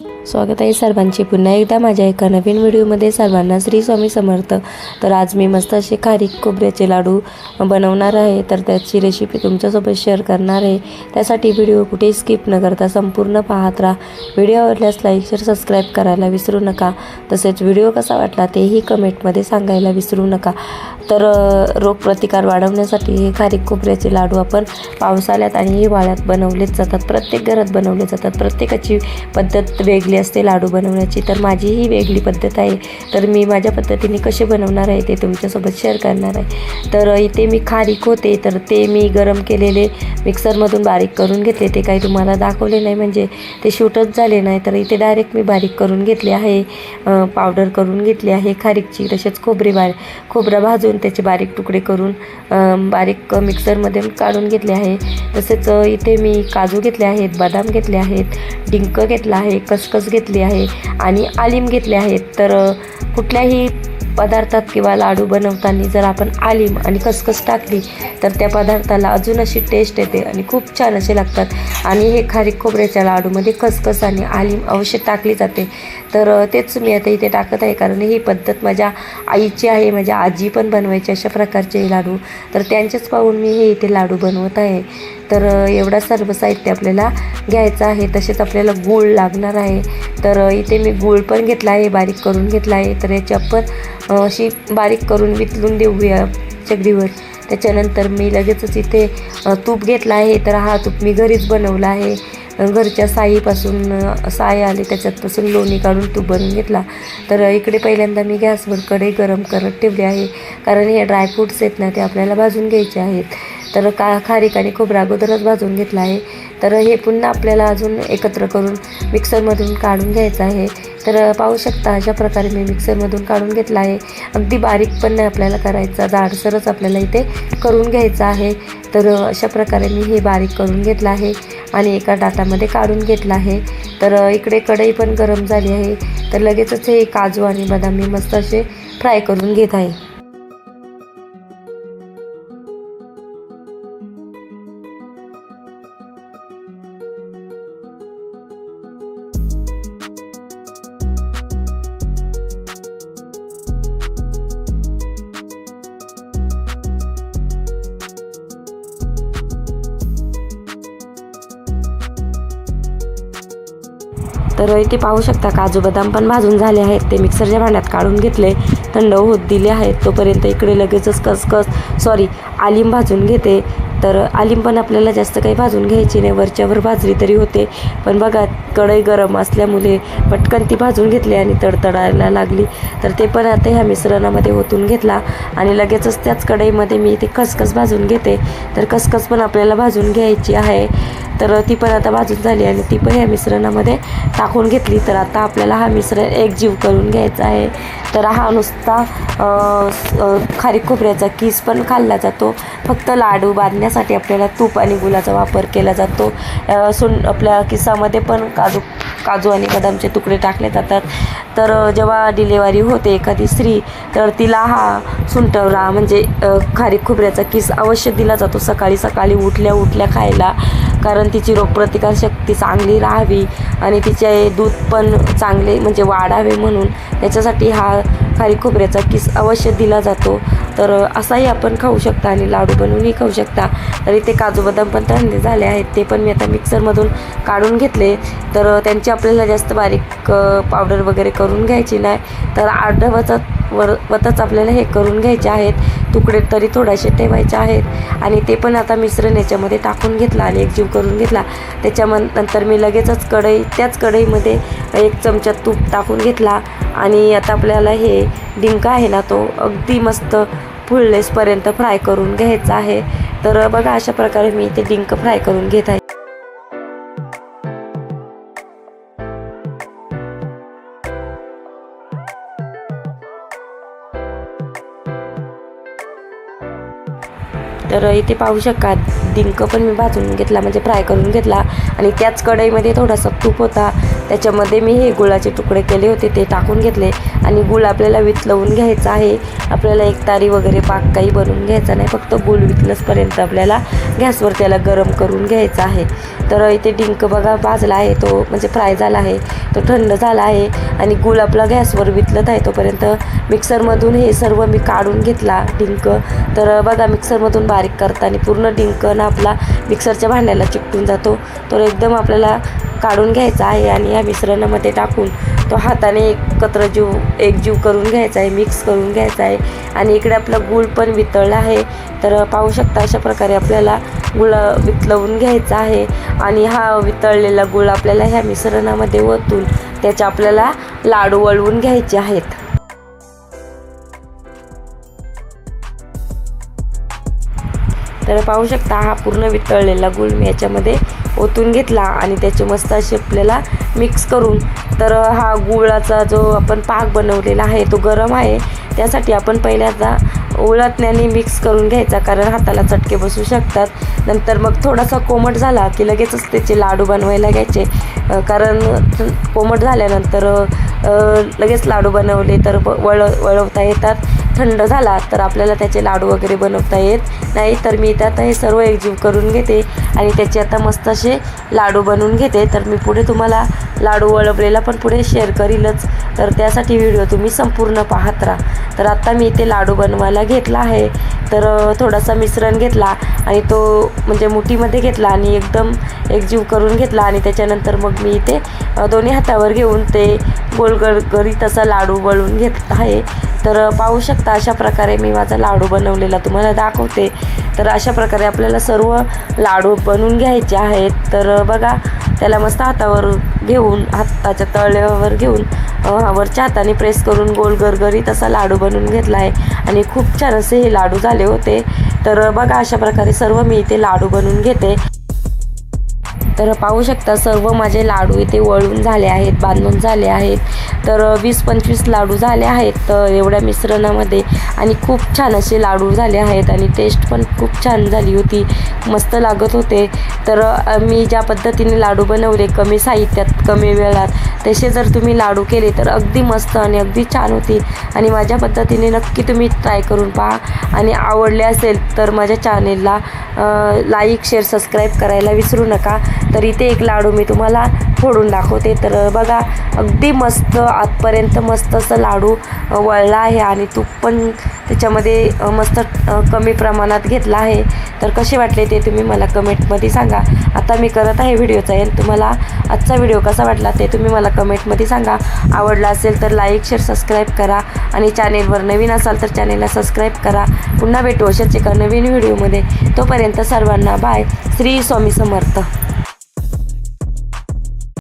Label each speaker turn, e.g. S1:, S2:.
S1: स्वागत आहे सर्वांची. पुन्हा एकदा माझ्या एका नवीन व्हिडिओमध्ये सर्वांना श्री स्वामी समर्थ. तर आज मी मस्त असे खारीक खोबऱ्याचे लाडू बनवणार आहे. तर त्याची रेसिपी तुमच्यासोबत शेअर करणार आहे. त्यासाठी व्हिडिओ कुठेही स्किप न करता संपूर्ण पाहत राहा. व्हिडिओ आवडल्यास लाईक शेअर सबस्क्राईब करायला विसरू नका. तसेच व्हिडिओ कसा वाटला तेही कमेंटमध्ये सांगायला विसरू नका. तर रोगप्रतिकार वाढवण्यासाठी हे खारीक खोबऱ्याचे लाडू आपण पावसाळ्यात आणि हिवाळ्यात बनवलेच जातात. प्रत्येक घरात बनवले जातात. प्रत्येकाची पद्धत वेगळी असते लाडू बनवण्याची. तर माझी ही वेगळी पद्धत आहे. तर मी माझ्या पद्धतीने कसे बनवणार आहे ते तुमच्यासोबत शेअर करणार आहे. तर इथे मी खारीक होते तर ते मी गरम केलेले मिक्सरमधून बारीक करून घेतले ते काही तुम्हाला दाखवले नाही. म्हणजे ते शूटच झाले नाही. तर इथे डायरेक्ट मी बारीक करून घेतले आहे. पावडर करून घेतली आहे खारीकची तसेच खोबरे बार खोबरं भाजून त्याचे बारीक तुकडे करून बारीक मिक्सरमध्ये काढून घेतले आहे. तसेच इथे मी काजू घेतले आहेत बदाम घेतले आहेत डिंक घेतला आहे कसकस घेतली आहे आणि आलिम घेतले आहेत. तर कुठल्याही पदार्थात किंवा लाडू बनवताना जर आपण आलिम आणि खसखस टाकली तर त्या पदार्थाला अजून अशी टेस्ट येते आणि खूप छान असे लागतात. आणि हे खारीक खोबऱ्याच्या लाडूमध्ये खसखस आणि आलिम अवश्य टाकली जाते. तर तेच मी आता इथे टाकत आहे कारण ही पद्धत माझ्या आईची आहे माझ्या आजी पण बनवायची अशा प्रकारचे लाडू. तर त्यांचेच पाहून मी हे इथे लाडू बनवत आहे. तर एवढा सर्व साहित्य आपल्याला घ्यायचं आहे तसेच आपल्याला गूळ लागणार आहे. तर इथे मी गूळ पण घेतला आहे बारीक करून घेतला आहे तर याची पण अशी बारीक करून वितलून देऊया चगडीवर त्याच्यानंतर मी लगेचच इथे तूप घेतला आहे. तर हा तूप मी घरीच बनवला आहे. घरच्या साईपासून साय साई आले त्याच्यातपासून लोणी काढून तूप बनवून घेतला. तर इकडे पहिल्यांदा मी गॅसवर कढई गरम करत ठेवले आहे. कारण हे ड्रायफ्रूट्स आहेत ना ते आपल्याला भाजून घ्यायचे आहेत. तर का खारीक आणि खोबरा अगोदरच भाजून घेतला आहे. तर हे पुन्हा आपल्याला अजून एकत्र करून मिक्सरमधून काढून घ्यायचं आहे. तर पाहू शकता अशा प्रकारे मी मिक्सरमधून काढून घेतला आहे. अगदी बारीक पण नाही आपल्याला करायचा. जाडसरच आपल्याला इथे करून घ्यायचं आहे. तर अशा प्रकारे मी हे बारीक करून घेतलं आहे आणि एका डाटामध्ये काढून घेतलं आहे. तर इकडे कढई पण गरम झाली आहे. तर लगेचच हे काजू आणि बदाम मी मस्त असे फ्राय करून घेत आहे. तर इथे पाहू शकता काजू बदाम पण भाजून झाले आहेत. ते मिक्सरच्या भांड्यात काढून घेतले थंड होत दिले आहेत. तोपर्यंत इकडे लगेचच कसकस सॉरी आलिम भाजून घेते. तर आलिम पण आपल्याला जास्त काही भाजून घ्यायची नाही. वरच्यावर भाजली तरी होते. पण बघा कढई गरम असल्यामुळे पटकन ती भाजून घेतली आणि तडतडायला लागली. तर ते पण आता ह्या मिश्रणामध्ये ओतून घेतला आणि लगेचच त्याच कढईमध्ये मी ते खसखस भाजून घेते. तर खसखस पण आपल्याला भाजून घ्यायची आहे. तर ती पण आता भाजून झाली आणि ती पण ह्या मिश्रणामध्ये टाकून घेतली. तर आता आपल्याला हा मिश्रण एकजीव करून घ्यायचा आहे. तर हा नुसता खारीक खोबऱ्याचा किस पण खाल्ला जातो. फक्त लाडू बांधण्यासाठी आपल्याला तूप आणि गुलाचा वापर केला जातो. सुन आपल्या किसामध्ये पण काजू काजू आणि बदामचे तुकडे टाकले जातात. तर जेव्हा डिलेवरी होते एखादी स्त्री तर तिला हा सुंटवरा म्हणजे खारीक खोबऱ्याचा किस अवश्य दिला जातो. सकाळी सकाळी उठल्या उठल्या खायला. कारण तिची रोगप्रतिकार शक्ती चांगली राहावी आणि तिचे दूध पण चांगले म्हणजे वाढावे म्हणून त्याच्यासाठी हा खारी खोबऱ्याचा किस अवश्य दिला जातो. तर असाही आपण खाऊ शकता आणि लाडू बनवूनही खाऊ शकता. तर इथे काजू बदाम पण थंडे झाले आहेत. ते पण मी आता मिक्सरमधून काढून घेतले. तर त्यांची आपल्याला जास्त बारीक पावडर वगैरे करून घ्यायची नाही. तर अर्धवचत वर वतच आपल्याला हे करून घ्यायचे आहेत. तुकडे तरी थोडासे ठेवायचे आहेत. आणि ते पण आता मिश्रण याच्यामध्ये टाकून घेतला आणि एकजीव करून घेतला. त्याच्याम नंतर मी लगेचच कढई त्याच कढईमध्ये एक चमचा तूप टाकून घेतला. आणि आता आपल्याला हे डिंक आहे ना तो अगदी मस्त फुललेसपर्यंत फ्राय करून घ्यायचा आहे. तर बघा अशा प्रकारे मी ते डिंक फ्राय करून घेत आहे. तर इथे पाहू शका डिंक पण मी भाजून घेतला म्हणजे फ्राय करून घेतला. आणि त्याच कढईमध्ये थोडासा तूप होता. त्याच्यामध्ये मी हे गुळाचे तुकडे केले होते ते टाकून घेतले. आणि गुळ आपल्याला वितलवून घ्यायचा आहे. आपल्याला एक तारी वगैरे पाक काही बनवून घ्यायचा नाही. फक्त गुळ वितलसपर्यंत आपल्याला गॅसवर त्याला गरम करून घ्यायचं आहे. तर इथे डिंक बघा भाजला आहे तो म्हणजे फ्राय झाला आहे तो थंड झाला आहे आणि गूळ आपला गॅसवर वितलत आहे तोपर्यंत मिक्सरमधून हे सर्व मी काढून घेतला डिंक. तर बघा मिक्सरमधून बारीक करताना पूर्ण डिंक ना आपला मिक्सरच्या भांड्याला चिकटून जातो. तर एकदम आपल्याला काढून घ्यायचा आहे आणि या मिश्रणामध्ये टाकून तो हाताने एकत्र जीव एक जीव करून घ्यायचा आहे मिक्स करून घ्यायचा आहे. आणि इकडे आपला गूळ पण वितळला आहे. तर पाहू शकता अशा प्रकारे आपल्याला गुळ वितळवून घ्यायचा आहे. आणि हा वितळलेला गुळ आपल्याला ह्या मिश्रणामध्ये ओतून त्याचे आपल्याला लाडू वळवून घ्यायचे आहेत. तर पाहू शकता हा पूर्ण वितळलेला गुळ मी याच्यामध्ये ओतून घेतला आणि त्याचे मस्त असे आपल्याला मिक्स करून तर हा गुळाचा जो आपण पाक बनवलेला आहे तो गरम आहे. त्यासाठी आपण पहिल्यांदा उलटण्याने मिक्स करून घ्यायचा कारण हाताला चटके बसू शकतात. नंतर मग थोडासा कोमट झाला की लगेचच त्याचे लाडू बनवायला घ्यायचे. कारण कोमट झाल्यानंतर लगेच लाडू बनवले तर वळ वळवता येतात. थंड झाला तर आपल्याला त्याचे लाडू वगैरे बनवता येत नाही. तर मी त्यात हे सर्व एकजीव करून घेते आणि त्याचे आता मस्त असे लाडू बनवून घेते. तर मी पुढे तुम्हाला लाडू वळवलेला पण पुढे शेअर करीलच. तर त्यासाठी व्हिडिओ तुम्ही संपूर्ण पाहत राहा. तर आत्ता मी इथे लाडू बनवायला घेतला आहे. तर थोडासा मिश्रण घेतला आणि तो म्हणजे मुठीमध्ये घेतला आणि एकदम एकजीव करून घेतला आणि त्याच्यानंतर मग मी इथे दोन्ही हातावर घेऊन ते गोलगरगरी तसा लाडू वळून घेत आहे. तर पाहू शकता अशा प्रकारे मी माझा लाडू बनवलेला तुम्हाला दाखवते. तर अशा प्रकारे आपल्याला सर्व लाडू बनवून घ्यायचे आहेत. तर बघा त्याला मस्त हातावर घेऊन हाताच्या तळ्यावर घेऊन वरच्या हाताने प्रेस करून गोल गरगरी तसा लाडू बनवून घेतला आहे. आणि खूप छान असे हे लाडू झाले होते. तर बघा अशा प्रकारे सर्व मी इथे लाडू बनवून घेते. तर पाहू शकता सर्व माझे लाडू इथे वळून झाले आहेत बांधून झाले आहेत. तर वीस पंचवीस लाडू झाले आहेत तर एवढ्या मिश्रणामध्ये. आणि खूप छान असे लाडू झाले आहेत आणि टेस्ट पण खूप छान झाली होती. मस्त लागत होते. तर मी ज्या पद्धतीने लाडू बनवले कमी साहित्यात कमी वेळात तसे जर तुम्ही लाडू केले तर अगदी मस्त आणि अगदी छान होतील. आणि माझ्या पद्धतीने नक्की तुम्ही ट्राय करून पहा. आणि आवडले असेल तर माझ्या चॅनेलला लाईक शेअर सबस्क्राईब करायला विसरू नका. तर इथे एक लाडू मी तुम्हाला फोडून दाखवते. तर बघा अगदी मस्त आतपर्यंत मस्त असं लाडू वळला आहे आणि तूप पण त्याच्यामध्ये मस्त कमी प्रमाणात घेतला आहे. तर कसे वाटले ते तुम्ही मला कमेंटमध्ये सांगा. आता मी करत आहे व्हिडिओचा एंड तुम्हाला आजचा व्हिडिओ कसा वाटला ते तुम्ही मला कमेंटमध्ये सांगा. आवडला असेल तर लाईक शेअर सबस्क्राईब करा आणि चॅनेलवर नवीन असाल तर चॅनेलला सबस्क्राईब करा. पुन्हा भेटू अशाच एका नवीन व्हिडिओमध्ये. तोपर्यंत सर्वांना बाय श्री स्वामी समर्थ.